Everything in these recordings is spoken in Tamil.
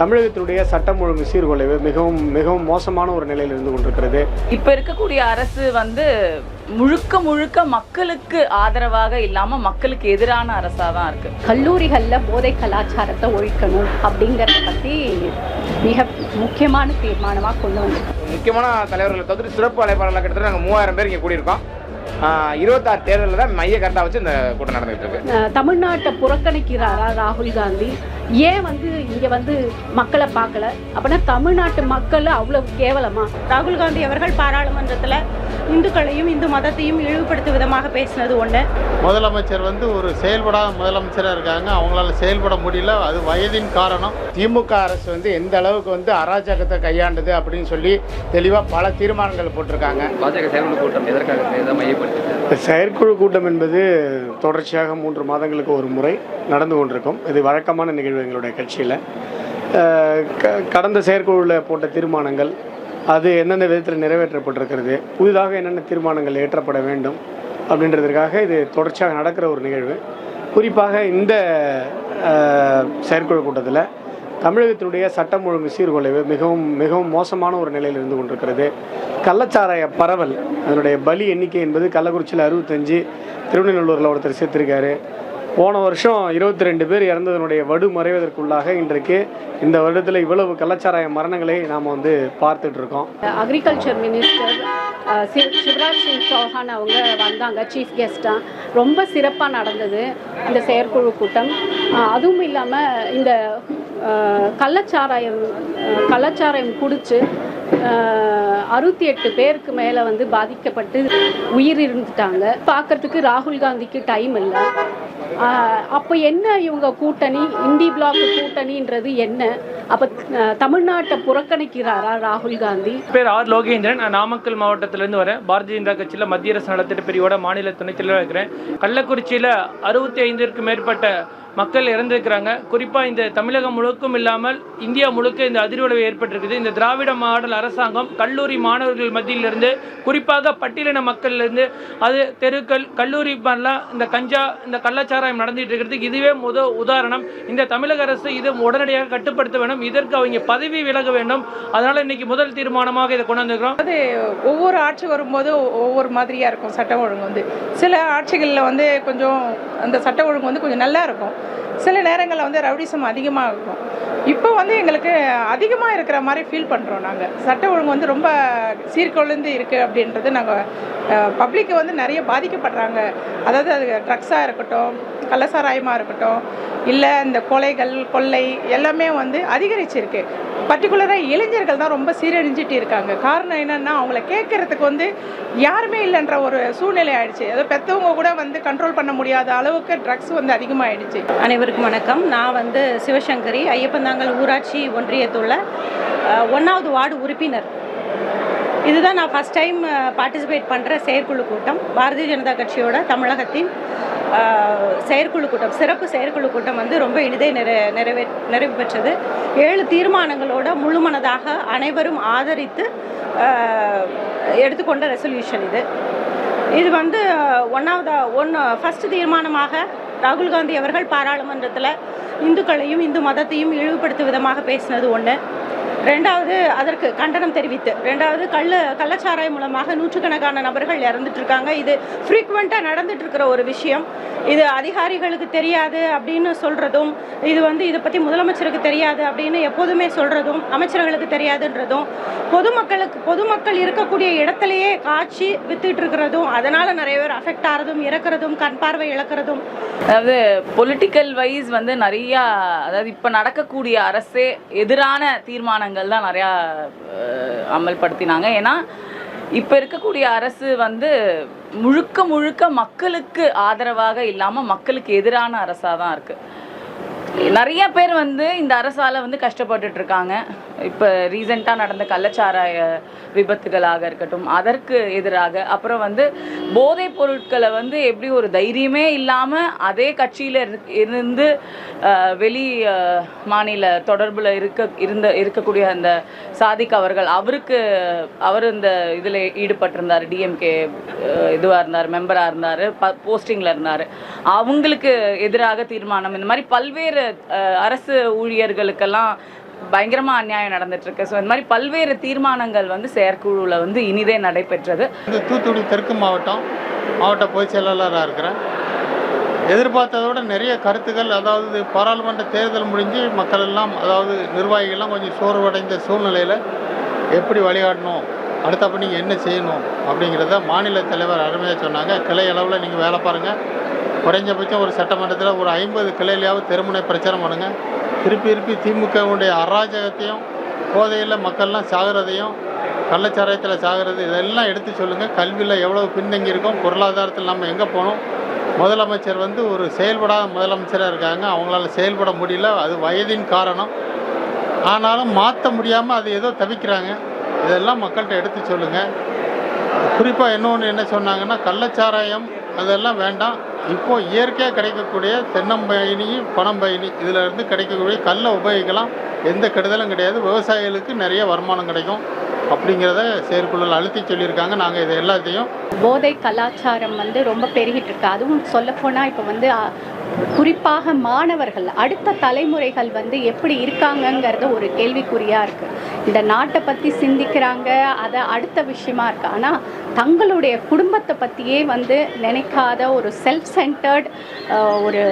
தமிழகத்தினுடைய சட்டம் ஒழுங்கு சீர்குலைவு மிகவும் மிகவும் மோசமான ஒரு நிலையில் இருந்து கொண்டிருக்கிறது. இப்ப இருக்கக்கூடிய அரசு வந்து முழுக்க முழுக்க மக்களுக்கு ஆதரவாக இல்லாம மக்களுக்கு எதிரான அரசா தான் இருக்கு. கல்லூரிகளில் போதை கலாச்சாரத்தை ஒழிக்கணும் அப்படிங்கிறத பற்றி மிக முக்கியமான தீர்மானமாக கொண்டு வந்திருக்கோம் முக்கியமான தலைவர்களை தவிர்த்து சிறப்பு அழைப்பாளர்கள் கிட்டத்தட்ட நாங்கள் மூவாயிரம் பேர் இங்கே கூடியிருக்கோம். இருபத்தாறு தேர்தலில் தான் மைய கருத்தாக வச்சு இந்த கூட்டம் நடந்துகிட்டு இருக்கு. தமிழ்நாட்டை புறக்கணிக்கிறாரா ராகுல் காந்தி? ஏன் வந்து இங்கே வந்து மக்களை பார்க்கல? அப்படின்னா தமிழ்நாட்டு மக்கள் அவ்வளவு கேவலமா? ராகுல் காந்தி அவர்கள் பாராளுமன்றத்தில் இந்துக்களையும் இந்து மதத்தையும் இழிவுபடுத்தும் விதமாக பேசினது ஒன்று முதலமைச்சர் வந்து ஒரு செயல்படாத முதலமைச்சராக இருக்காங்க. அவங்களால செயல்பட முடியல. அது வயதின் காரணம். திமுக அரசு வந்து எந்த அளவுக்கு வந்து அராஜகத்தை கையாண்டது அப்படின்னு சொல்லி தெளிவாக பல தீர்மானங்கள் போட்டிருக்காங்க. பாஜக செயல்குழு கூட்டம் எதற்காக? இந்த செயற்குழு கூட்டம் என்பது தொடர்ச்சியாக மூன்று மாதங்களுக்கு ஒரு முறை நடந்து கொண்டிருக்கும். இது வழக்கமான நிகழ்வு எங்களுடைய கட்சியில். கடந்த செயற்குழுவில் போட்ட தீர்மானங்கள் அது எந்தெந்த விதத்தில் நிறைவேற்றப்பட்டிருக்கிறது புதிதாக என்னென்ன தீர்மானங்கள் ஏற்றப்பட வேண்டும் அப்படின்றதுக்காக இது தொடர்ச்சியாக நடக்கிற ஒரு நிகழ்வு. குறிப்பாக இந்த செயற்குழு கூட்டத்தில் தமிழகத்தினுடைய சட்டம் ஒழுங்கு சீர்குலைவு மிகவும் மிகவும் மோசமான ஒரு நிலையில் இருந்து கொண்டிருக்கிறது. கள்ளச்சாராய பரவல். அதனுடைய பலி எண்ணிக்கை என்பது கள்ளக்குறிச்சியில் அறுபத்தஞ்சு திருவண்ணூரில் ஒருத்தர் சேர்த்துருக்காரு. போன வருஷம் இருபத்தி ரெண்டு பேர் இறந்ததனுடைய வடு மறைவதற்குள்ளாக இன்றைக்கு இந்த வருடத்தில் இவ்வளவு கள்ளச்சாராய மரணங்களை நாம் வந்து பார்த்துட்டு இருக்கோம். அக்ரிகல்ச்சர் மினிஸ்டர் சிவராஜ் சிங் சௌஹான் அவங்க வந்தாங்க சீஃப் கெஸ்டாக ரொம்ப சிறப்பாக நடந்தது இந்த செயற்குழு கூட்டம். அதுவும் இல்லாமல் இந்த கள்ளச்சாராயம் கள்ளச்சாராயம் குடித்து அறுபத்தி எட்டு பேருக்கு மேலே வந்து பாதிக்கப்பட்டு உயிர் இருந்துட்டாங்க பார்க்கறதுக்கு ராகுல் காந்திக்கு டைம் இல்லை. அப்போ என்ன இவங்க கூட்டணி? இந்தி பிளாக் கூட்டணின்றது என்ன? அப்போ தமிழ்நாட்டை புறக்கணிக்கிறாரா ராகுல் காந்தி? பேர் ஆர் லோகேந்திரன். நான் நாமக்கல் மாவட்டத்திலேருந்து வரேன். பாரதிய ஜனதா கட்சியில் மத்திய அரசு நலத்திட்ட பிரிவோட மாநில துணைத் தலைவராக இருக்கிறேன். கள்ளக்குறிச்சியில் அறுபத்தி ஐந்திற்கும் மேற்பட்ட மக்கள் இறந்திருக்கிறாங்க. குறிப்பாக இந்த தமிழகம் முழுக்கும் இல்லாமல் இந்தியா முழுக்க இந்த அதிர்வலை ஏற்பட்டிருக்குது. இந்த திராவிட மாடல் அரசாங்கம் கல்லூரி மாணவர்கள் மத்தியிலிருந்து குறிப்பாக பட்டியலின மக்கள்லேருந்து அது தெருக்கள் கல்லூரி மாதிரிலாம் இந்த கஞ்சா இந்த கள்ளச்சாராயம் நடந்துட்டு இருக்கிறதுக்கு இதுவே முத உதாரணம். இந்த தமிழக அரசு இது உடனடியாக கட்டுப்படுத்த வேண்டும். இதற்கு அவங்க பதவி விலக வேண்டும். அதனால இன்னைக்கு முதல் தீர்மானமாக இதை கொண்டு வந்திருக்கிறோம். அது ஒவ்வொரு ஆட்சி வரும்போது ஒவ்வொரு மாதிரியாக இருக்கும் சட்டம் ஒழுங்கு வந்து. சில ஆட்சிகளில் வந்து கொஞ்சம் அந்த சட்ட ஒழுங்கு வந்து கொஞ்சம் நல்லா இருக்கும். சில நேரங்களில் வந்து ரவுடிசம் அதிகமாக இருக்கும். இப்போ வந்து எங்களுக்கு அதிகமாக இருக்கிற மாதிரி ஃபீல் பண்ணுறோம் நாங்கள் சட்ட ஒழுங்கு வந்து ரொம்ப சீர்குலைந்து இருக்குது அப்படின்றது நாங்கள் பப்ளிக்கு வந்து நிறைய பாதிக்கப்படுறாங்க. அதாவது அது ட்ரக்ஸாக இருக்கட்டும் கள்ளசாராயமாக இருக்கட்டும் இல்லை இந்த கொலைகள் கொள்ளை எல்லாமே வந்து அதிகரிச்சிருக்கு. பர்டிகுலராக இளைஞர்கள் தான் ரொம்ப சீரழிஞ்சிட்டு இருக்காங்க. காரணம் என்னென்னா அவங்கள கேட்கறதுக்கு வந்து யாருமே இல்லைன்ற ஒரு சூழ்நிலை ஆயிடுச்சு. அதாவது பெற்றவங்க கூட வந்து கண்ட்ரோல் பண்ண முடியாத அளவுக்கு ட்ரக்ஸ் வந்து அதிகமாகிடுச்சு அனைவருக்கும் வணக்கம். நான் வந்து சிவசங்கரி ஐயப்பன் ஐயப்பந்தாங்கல் ஊராட்சி ஒன்றியத்துள்ள ஒன்றாவது வார்டு உறுப்பினர். இதுதான் நான் ஃபஸ்ட் டைம் பார்ட்டிசிபேட் பண்ணுற செயற்குழு கூட்டம். பாரதிய ஜனதா கட்சியோட தமிழகத்தின் செயற்குழு கூட்டம் சிறப்பு செயற்குழு கூட்டம் வந்து ரொம்ப எளிதை நிறை நிறைவே நிறைவு பெற்றது. ஏழு தீர்மானங்களோட முழுமனதாக அனைவரும் ஆதரித்து எடுத்துக்கொண்ட ரெசல்யூஷன் இது. இது வந்து ஒன்றாவது ஒன்று ஃபஸ்ட்டு தீர்மானமாக ராகுல் காந்தி அவர்கள் பாராளுமன்றத்தில் இந்துக்களையும் இந்து மதத்தையும் இழிவுபடுத்தும் விதமாக பேசினது ஒன்று ரெண்டாவது அதற்கு கண்டனம் தெரிவித்து ரெண்டாவது கள்ள கள்ளச்சாராயம் மூலமாக நூற்றுக்கணக்கான நபர்கள் இறந்துட்டு இருக்காங்க இது ஃப்ரீக்வெண்ட்டாக நடந்துட்டு இருக்கிற ஒரு விஷயம். இது அதிகாரிகளுக்கு தெரியாது அப்படின்னு சொல்கிறதும் இது வந்து இதை பற்றி முதலமைச்சருக்கு தெரியாது அப்படின்னு எப்போதுமே சொல்கிறதும் அமைச்சர்களுக்கு தெரியாதுன்றதும் பொதுமக்களுக்கு பொதுமக்கள் இருக்கக்கூடிய இடத்துலையே காட்சி வித்துட்டு இருக்கிறதும் அதனால் நிறைய பேர் அஃபெக்ட் ஆகிறதும் இறக்குறதும் கண் பார்வை இழக்கிறதும். அதாவது பொலிட்டிக்கல் வைஸ் வந்து நிறையா அதாவது இப்போ நடக்கக்கூடிய அரசே எதிரான தீர்மானங்கள் தான் நிறையா அமல்படுத்தினாங்க. ஏன்னா இப்போ இருக்கக்கூடிய அரசு வந்து முழுக்க முழுக்க மக்களுக்கு ஆதரவாக இல்லாமல் மக்களுக்கு எதிரான அரசாக தான் இருக்குது நிறைய பேர் வந்து இந்த அரசால் வந்து கஷ்டப்பட்டுட்ருக்காங்க இப்போ ரீசெண்டாக நடந்த கள்ளச்சாராய விபத்துகளாக இருக்கட்டும் அதற்கு எதிராக அப்புறம் வந்து போதைப் பொருட்களை வந்து எப்படி ஒரு தைரியமே இல்லாமல் அதே கட்சியில் இருந்து வெளி மாநில தொடர்பில் இருக்க இருந்த இருக்கக்கூடிய அந்த சாதிக் அவர்கள் அவருக்கு அவர் இந்த இதில் ஈடுபட்டிருந்தார் டிஎம்கே இதுவாக இருந்தார் மெம்பராக இருந்தார் ப போஸ்டிங்கில் இருந்தார். அவங்களுக்கு எதிராக தீர்மானம் இந்த மாதிரி பல்வேறு அரசு ஊழியர்களுக்கெல்லாம் பயங்கரமாக அநியாயம் நடந்துட்டு இருக்கு ஸோ இந்த மாதிரி பல்வேறு தீர்மானங்கள் வந்து செயற்குழுவில் வந்து இனிதே நடைபெற்றது. இந்த தூத்துக்குடி தெற்கு மாவட்டம் மாவட்ட பொதுச் செயலாளராக இருக்கிறேன். எதிர்பார்த்ததோட நிறைய கருத்துக்கள் அதாவது பாராளுமன்ற தேர்தல் முடிஞ்சு மக்கள் எல்லாம் அதாவது நிர்வாகிகள்லாம் கொஞ்சம் சோர்வடைந்த சூழ்நிலையில் எப்படி வழிகாட்டணும் அடுத்தப்ப நீங்கள் என்ன செய்யணும் அப்படிங்கிறத மாநில தலைவர் அருமையாக சொன்னாங்க. கிளை அளவில் நீங்கள் வேலை பாருங்கள் குறைஞ்சபட்சம் ஒரு சட்டமன்றத்தில் ஒரு ஐம்பது கிளையிலையாவது தெருமுனை பிரச்சாரம் பண்ணுங்கள் திருப்பி திருப்பி திமுகவுடைய அராஜகத்தையும் போதையில் மக்கள்லாம் சாகிறதையும் கள்ளச்சாராயத்தில் சாகிறது இதெல்லாம் எடுத்து சொல்லுங்கள் கல்வியில் எவ்வளோ பின்தங்கி இருக்கோம் பொருளாதாரத்தில் நம்ம எங்கே போகணும் முதலமைச்சர் வந்து ஒரு செயல்படாத முதலமைச்சராக இருக்காங்க. அவங்களால செயல்பட முடியல. அது வயதின் காரணம். ஆனாலும் மாற்ற முடியாமல் அது ஏதோ தவிக்கிறாங்க. இதெல்லாம் மக்கள்கிட்ட எடுத்து சொல்லுங்கள் குறிப்பாக இன்னொன்று என்ன சொன்னாங்கன்னா கள்ளச்சாராயம் அதெல்லாம் வேண்டாம். இப்போ இயற்கையாக கிடைக்கக்கூடிய தென்னம்பயனி பனம்பயனி இதில் இருந்து கிடைக்கக்கூடிய கல்லை உபயோகிக்கலாம். எந்த கெடுதலும் கிடையாது. விவசாயிகளுக்கு நிறைய வருமானம் கிடைக்கும். அப்படிங்கிறத செயற்குழுவில் அழுத்தி சொல்லியிருக்காங்க. நாங்கள் இது எல்லாத்தையும் போதை கலாச்சாரம் வந்து ரொம்ப பெருகிட்டு இருக்கு. அதுவும் சொல்லப்போனால் இப்போ வந்து குறிப்பாக மாணவர்கள் அடுத்த தலைமுறைகள் வந்து எப்படி இருக்காங்கங்கிறது ஒரு கேள்விக்குறியாக இருக்குது இந்த நாட்டை பற்றி சிந்திக்கிறாங்க அதை அடுத்த விஷயமா இருக்கு. ஆனால் தங்களுடைய குடும்பத்தை பற்றியே வந்து நினைக்காத ஒரு செல்ஃப் சென்டர்ட் ஒரு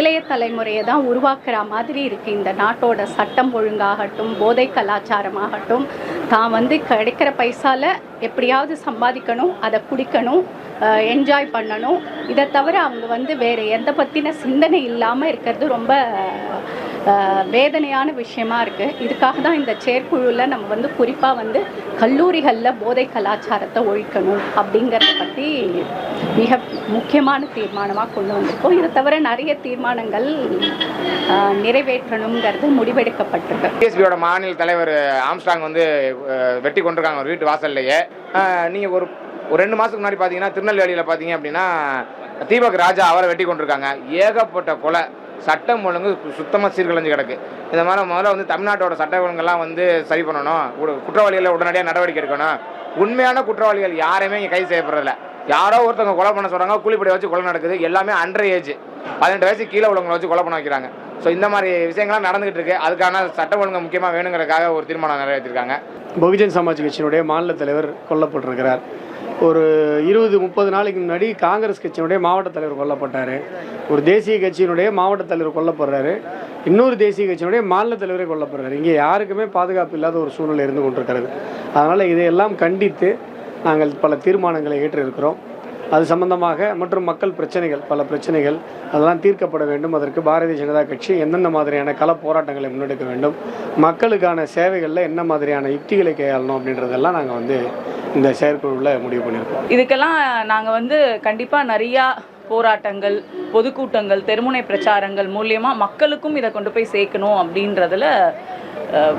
இளைய தலைமுறையை தான் உருவாக்குற மாதிரி இருக்குது இந்த நாட்டோட சட்டம் ஒழுங்காகட்டும் போதை கலாச்சாரமாகட்டும் தான் வந்து கிடைக்கிற பைசால எப்படியாவது சம்பாதிக்கணும் அதை குடிக்கணும் என்ஜாய் பண்ணணும். இதை தவிர அவங்க வந்து வேறு எந்த பற்றின சிந்தனை இல்லாமல் இருக்கிறது ரொம்ப வேதனையான விஷயமா இருக்குது இதுக்காக தான் இந்த செயற்குழுவில் நம்ம வந்து குறிப்பாக வந்து கல்லூரிகளில் போதை கலாச்சாரத்தை ஒழிக்கணும் அப்படிங்கிறத பற்றி மிக முக்கியமான தீர்மானமாக கொண்டு வந்திருக்கோம். இதை தவிர நிறைய தீர்மானங்கள் நிறைவேற்றணுங்கிறது முடிவெடுக்கப்பட்டிருக்கு. பிஎஸ்பியோட மாநில தலைவர் ஆம்ஸ்டாங் வந்து வெட்டி கொண்டிருக்காங்க ஒரு வீட்டு வாசல்லையே. நீங்கள் ஒரு ஒரு ரெண்டு மாதத்துக்கு முன்னாடி பார்த்தீங்கன்னா திருநெல்வேலியில் பார்த்தீங்க அப்படின்னா தீபக் ராஜா அவரை வெட்டி கொண்டிருக்காங்க. ஏகப்பட்ட கொலை. சட்டம் ஒழுங்கு சுத்தமாக சீர்குலைஞ்சு கிடக்கு. இந்த மாதிரி முதல்ல வந்து தமிழ்நாட்டோட சட்ட ஒழுங்கெல்லாம் வந்து சரி பண்ணணும். கு- குற்றவாளிகளை உடனடியாக நடவடிக்கை எடுக்கணும். உண்மையான குற்றவாளிகள் யாரையுமே இங்கே கைது செய்யப்படுறதில்ல யாரோ ஒருத்தவங்க கொலை பண்ண சொல்கிறாங்க கூலிப்படை வச்சு கொலை நடக்குது. எல்லாமே அண்டர் ஏஜ் பதினெட்டு வயசு கீழே உள்ளவங்களை வச்சு கொலை பண்ண வைக்கிறாங்க. ஸோ இந்த மாதிரி விஷயங்கள்லாம் நடந்துகிட்டு இருக்கு. அதுக்கான சட்ட ஒழுங்கு முக்கியமாக வேணுங்கிறதுக்காக ஒரு தீர்மானம் நிறைவேற்றிருக்காங்க. பகுஜன் சமாஜ் கட்சியினுடைய மாநில தலைவர் கொல்லப்பட்டிருக்கிறார். ஒரு இருபது முப்பது நாளைக்கு முன்னாடி காங்கிரஸ் கட்சியினுடைய மாவட்ட தலைவர் கொல்லப்பட்டார். ஒரு தேசிய கட்சியினுடைய மாவட்ட தலைவர் கொல்லப்படுறாரு. இன்னொரு தேசிய கட்சியினுடைய மாநில தலைவரே கொல்லப்படுறாரு. இங்கே யாருக்குமே பாதுகாப்பு இல்லாத ஒரு சூழ்நிலை இருந்து கொண்டிருக்கிறது. அதனால் இதையெல்லாம் கண்டித்து நாங்கள் பல தீர்மானங்களை ஏற்றிருக்கிறோம். அது சம்பந்தமாக மற்றும் மக்கள் பிரச்சனைகள் பல பிரச்சனைகள் அதெல்லாம் தீர்க்கப்பட வேண்டும். அதற்கு பாரதிய ஜனதா கட்சி எந்தெந்த மாதிரியான கள போராட்டங்களை முன்னெடுக்க வேண்டும் மக்களுக்கான சேவைகளில் என்ன மாதிரியான யுக்திகளை கையாளணும் அப்படின்றதெல்லாம் நாங்கள் வந்து இந்த செயற்குழுவில் முடிவு பண்ணியிருக்கோம். இதுக்கெல்லாம் நாங்கள் வந்து கண்டிப்பாக நிறையா போராட்டங்கள் பொதுக்கூட்டங்கள் தெருமுனை பிரச்சாரங்கள் மூலியமாக மக்களுக்கும் இதை கொண்டு போய் சேர்க்கணும் அப்படின்றதுல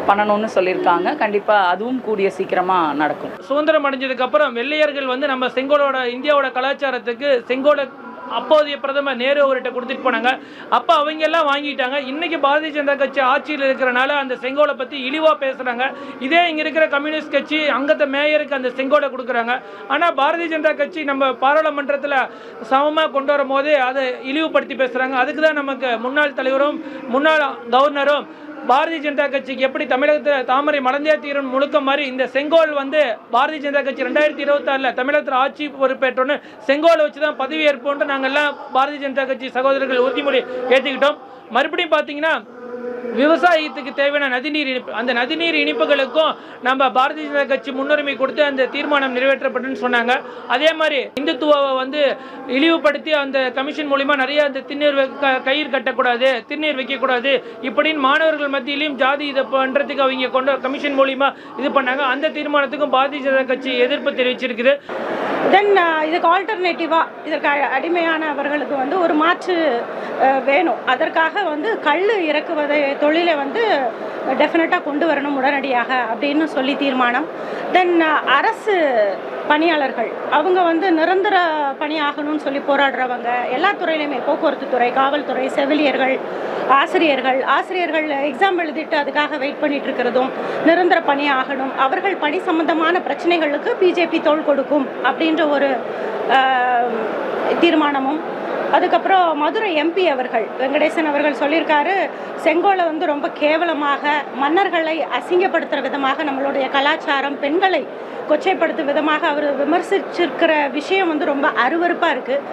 பண்ணணும்னு சொல்லியிருக்காங்க. கண்டிப்பாக அதுவும் கூடிய சீக்கிரமாக நடக்கும். சுதந்திரம் அடைஞ்சதுக்கப்புறம் வெள்ளையர்கள் வந்து நம்ம செங்கோலோட இந்தியாவோட கலாச்சாரத்துக்கு செங்கோல அப்போதைய பிரதமர் நேரு அவர்கிட்ட கொடுத்துட்டு போனாங்க. அப்போ அவங்க எல்லாம் வாங்கிட்டாங்க. இன்னைக்கு பாரதிய ஜனதா கட்சி ஆட்சியில் இருக்கிறனால அந்த செங்கோலை பற்றி இழிவாக பேசுகிறாங்க இதே இங்கே இருக்கிற கம்யூனிஸ்ட் கட்சி அங்கத்தை மேயருக்கு அந்த செங்கோலை கொடுக்குறாங்க. ஆனால் பாரதிய ஜனதா கட்சி நம்ம பாராளுமன்றத்தில் சமமாக கொண்டு வரும் போதே அதை இழிவுபடுத்தி பேசுகிறாங்க அதுக்கு தான் நமக்கு முன்னாள் தலைவரும் முன்னாள் கவர்னரும் பாரதிய ஜனதா கட்சிக்கு எப்படி தமிழகத்தில் தாமரை மலர்ந்தே தீரன் முழுக்க மாதிரி இந்த செங்கோல் வந்து பாரதிய ஜனதா கட்சி ரெண்டாயிரத்தி இருபத்தாறில் தமிழகத்தில் ஆட்சி பொறுப்பேற்றோன்னு செங்கோலை வச்சு தான் பதவி ஏற்போன்ட்டு நாங்கள் பாரதிய ஜனதா கட்சி சகோதரர்கள் உறுதிமொழி ஏற்றிக்கிட்டோம் மறுபடியும் பார்த்தீங்கன்னா விவசாயத்துக்கு தேவையான நதிநீர் இனிப்பு அந்த நதிநீர் இனிப்புகளுக்கும் நம்ம பாரதிய ஜனதா கட்சி முன்னுரிமை கொடுத்து அந்த தீர்மானம் நிறைவேற்றப்பட்டுன்னு சொன்னாங்க. அதே மாதிரி இந்துத்துவாவை வந்து இழிவுபடுத்தி அந்த கமிஷன் மூலிமா நிறைய அந்த திண்ணீர் வைக்க கயிறு கட்டக்கூடாது திண்ணீர் வைக்கக்கூடாது இப்படின்னு மாணவர்கள் மத்தியிலையும் ஜாதி இதை பண்ணுறதுக்கு அவங்க கொண்டு கமிஷன் மூலிமா இது பண்ணாங்க. அந்த தீர்மானத்துக்கும் பாரதிய ஜனதா கட்சி எதிர்ப்பு தெரிவிச்சிருக்குது. தென் இதுக்கு ஆல்டர்னேட்டிவாக இதற்கு அடிமையானவர்களுக்கு வந்து ஒரு மாற்று வேணும். அதற்காக வந்து கல் இறக்குவதை தொழிலை வந்து டெஃபினட்டாக கொண்டு வரணும் உடனடியாக அப்படின்னு சொல்லி தீர்மானம். தென் அரசு பணியாளர்கள் அவங்க வந்து நிரந்தர பணியாகணும்னு சொல்லி போராடுறவங்க எல்லா துறையிலையுமே போக்குவரத்து துறை காவல்துறை செவிலியர்கள் ஆசிரியர்கள் ஆசிரியர்கள் எக்ஸாம் எழுதிட்டு அதுக்காக வெயிட் பண்ணிட்டு இருக்கிறதும் நிரந்தர பணியாகணும் அவர்கள் பணி சம்பந்தமான பிரச்சனைகளுக்கு பிஜேபி தோள் கொடுக்கும் அப்படின்ற ஒரு தீர்மானமும் அதுக்கப்புறம் மதுரை எம்பி அவர்கள் வெங்கடேசன் அவர்கள் சொல்லியிருக்காரு செங்கோலை வந்து ரொம்ப கேவலமாக மன்னர்களை அசிங்கப்படுத்துகிற விதமாக நம்மளுடைய கலாச்சாரம் பெண்களை கொச்சைப்படுத்தும் விதமாக அவர் விமர்சிச்சிருக்கிற விஷயம் வந்து ரொம்ப அருவருப்பாக இருக்குது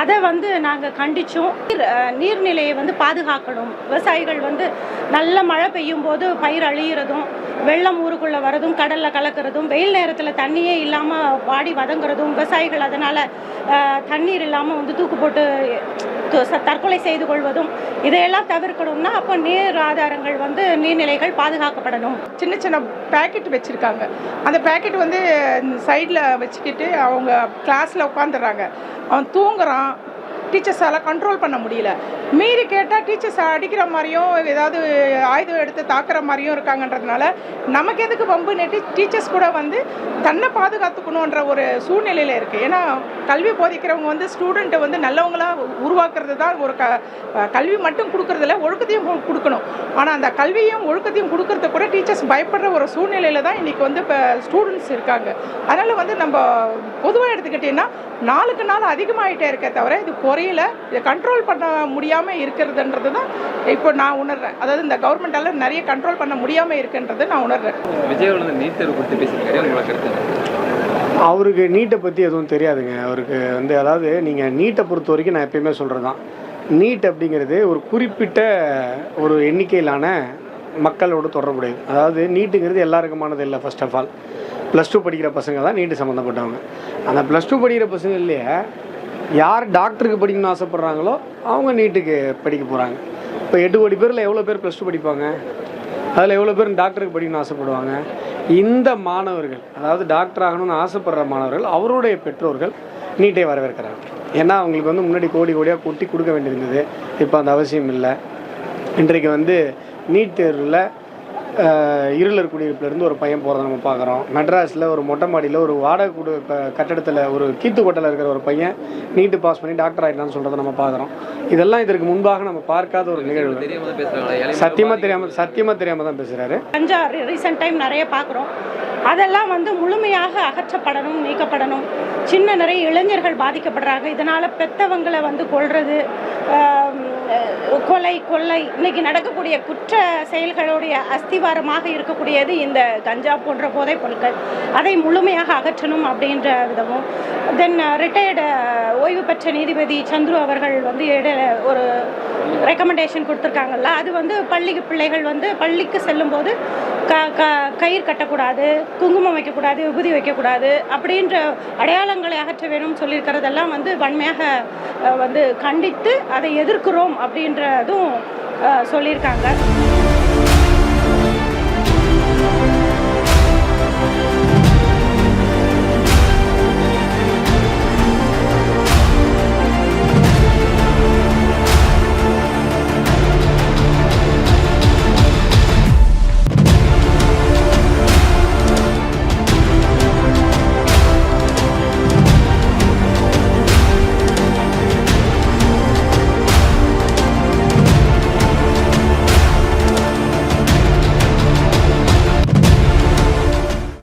அதை வந்து நாங்கள் கண்டித்தோம் நீர், நீர்நிலையை வந்து பாதுகாக்கணும். விவசாயிகள் வந்து நல்ல மழை பெய்யும் போது பயிர் அழியிறதும் வெள்ளம் ஊருக்குள்ளே வரதும் கடலில் கலக்கிறதும் வெயில் நேரத்தில் தண்ணியே இல்லாமல் வாடி வதங்குறதும் விவசாயிகள் அதனால் தண்ணீர் இல்லாமல் வந்து தூக்கு போட்டு தற்கொலை செய்து கொள்வதும் இதையெல்லாம் தவிர்க்கணும்னா அப்போ நீர் ஆதாரங்கள் வந்து நீர்நிலைகள் பாதுகாக்கப்படணும். சின்ன சின்ன பேக்கெட் வச்சுருக்காங்க. அந்த பேக்கெட் வந்து சைடில் வச்சுக்கிட்டு அவங்க கிளாஸில் உட்காந்துடுறாங்க அவன் தூங்குறான். டீச்சர்ஸால் கண்ட்ரோல் பண்ண முடியல. மீறி கேட்டால் டீச்சர்ஸ் அடிக்கிற மாதிரியும் ஏதாவது ஆயுதம் எடுத்து தாக்குற மாதிரியும் இருக்காங்கன்றதுனால நமக்கு எதுக்கு வம்பு நெட்டி டீச்சர்ஸ் கூட வந்து தன்னை பாதுகாத்துக்கணுன்ற ஒரு சூழ்நிலையில் இருக்குது ஏன்னா கல்வி போதிக்கிறவங்க வந்து ஸ்டூடெண்ட்டை வந்து நல்லவங்களாக உருவாக்குறது தான் ஒரு க கல்வி மட்டும் கொடுக்குறதில்ல ஒழுக்கத்தையும் கொடுக்கணும். ஆனால் அந்த கல்வியும் ஒழுக்கத்தையும் கொடுக்கறத கூட டீச்சர்ஸ் பயப்படுற ஒரு சூழ்நிலையில் தான் இன்றைக்கி வந்து இப்போ ஸ்டூடெண்ட்ஸ் இருக்காங்க. அதனால் வந்து நம்ம பொதுவாக எடுத்துக்கிட்டிங்கன்னா நாளுக்கு நாள் அதிகமாகிட்டே இருக்கே தவிர இது குறையல இதை கண்ட்ரோல் பண்ண முடியாமல் இருக்கிறதுன்றது தான் இப்போ நான் உணர்றேன். அதாவது இந்த கவர்மெண்டால நிறைய கண்ட்ரோல் பண்ண முடியாமல் இருக்குன்றதை நான் உணர்றேன். விஜய் வந்து நீட் தேர்வு குறித்து பேசியிருக்காரு? அவருக்கு நீட்டை பற்றி எதுவும் தெரியாதுங்க. அவருக்கு வந்து அதாவது நீங்கள் நீட்டை பொறுத்த வரைக்கும் நான் எப்பயுமே சொல்கிறது தான் நீட் அப்படிங்கிறது ஒரு குறிப்பிட்ட ஒரு எண்ணிக்கையிலான மக்களோடு தொடர்புடையது. அதாவது நீட்டுங்கிறது எல்லாருக்குமானது இல்லை first of all plus two படிக்கிற பசங்க தான் நீட்டு சம்மந்தப்பட்டவங்க அந்த ப்ளஸ் டூ படிக்கிற பசங்கள்லேயே யார் டாக்டருக்கு படிக்கணும்னு ஆசைப்பட்றாங்களோ அவங்க நீட்டுக்கு படிக்க போகிறாங்க இப்போ எட்டு கோடி பேரில் எவ்வளோ பேர் ப்ளஸ் டூ படிப்பாங்க? அதில் எவ்வளோ பேர் டாக்டருக்கு படிக்கணும்னு ஆசைப்படுவாங்க? இந்த மாணவர்கள் அதாவது டாக்டர் ஆகணும்னு ஆசைப்படுற மாணவர்கள் அவருடைய பெற்றோர்கள் நீட்டை வரவேற்கிறாங்க. ஏன்னா அவங்களுக்கு வந்து முன்னாடி கோடி கோடியாக கொட்டி கொடுக்க வேண்டியிருந்தது. இப்போ அந்த அவசியம் இல்லை. இன்றைக்கு வந்து நீட் தேர்வில் இருளர் குடியிருப்புலேருந்து ஒரு பையன் போகிறத நம்ம பார்க்குறோம். மெட்ராஸில் ஒரு மொட்டை மாடியில் ஒரு வாடகை குடு கட்டடத்தில் ஒரு கீத்துக்கோட்டையில் இருக்கிற ஒரு பையன் நீட்டு பாஸ் பண்ணி டாக்டர் ஆகிடலான்னு சொல்கிறத நம்ம பார்க்குறோம். இதெல்லாம் இதற்கு முன்பாக நம்ம பார்க்காத ஒரு நிகழ்வு. சத்தியமாக தெரியாமல் சத்தியமாக தெரியாமல் தான் பேசுகிறாரு கஞ்சா ரீசெண்ட் டைம் நிறைய பார்க்குறோம். அதெல்லாம் வந்து முழுமையாக அகற்றப்படணும் நீக்கப்படணும். சின்ன நிறைய இளைஞர்கள் பாதிக்கப்படுறாங்க. இதனால் பெத்தவங்களை வந்து அஹ், கொலை கொள்ளை. இன்னைக்கு நடக்கக்கூடிய குற்ற செயல்களுடைய அஸ்திவாரமாக இருக்கக்கூடியது இந்த கஞ்சா போன்ற போதைப் பொருட்கள். அதை முழுமையாக அகற்றணும் அப்படின்ற விதமும். தென் ரிட்டையர்டு uh, uh, ஓய்வு பெற்ற நீதிபதி சந்துரு அவர்கள் வந்து ஒரு ரெக்கமெண்டேஷன் கொடுத்துருக்காங்கல்ல. அது வந்து பள்ளிக்கு பிள்ளைகள் வந்து பள்ளிக்கு செல்லும்போது க க கயிறு கட்டக்கூடாது குங்குமம் வைக்கக்கூடாது விபூதி வைக்கக்கூடாது அப்படின்ற அடையாளங்களை அகற்ற வேணும்னு சொல்லியிருக்கிறதெல்லாம் வந்து வன்மையாக uh, வந்து கண்டித்து அதை எதிர்க்கிறோம் அப்படின்றதும் சொல்லியிருக்காங்க.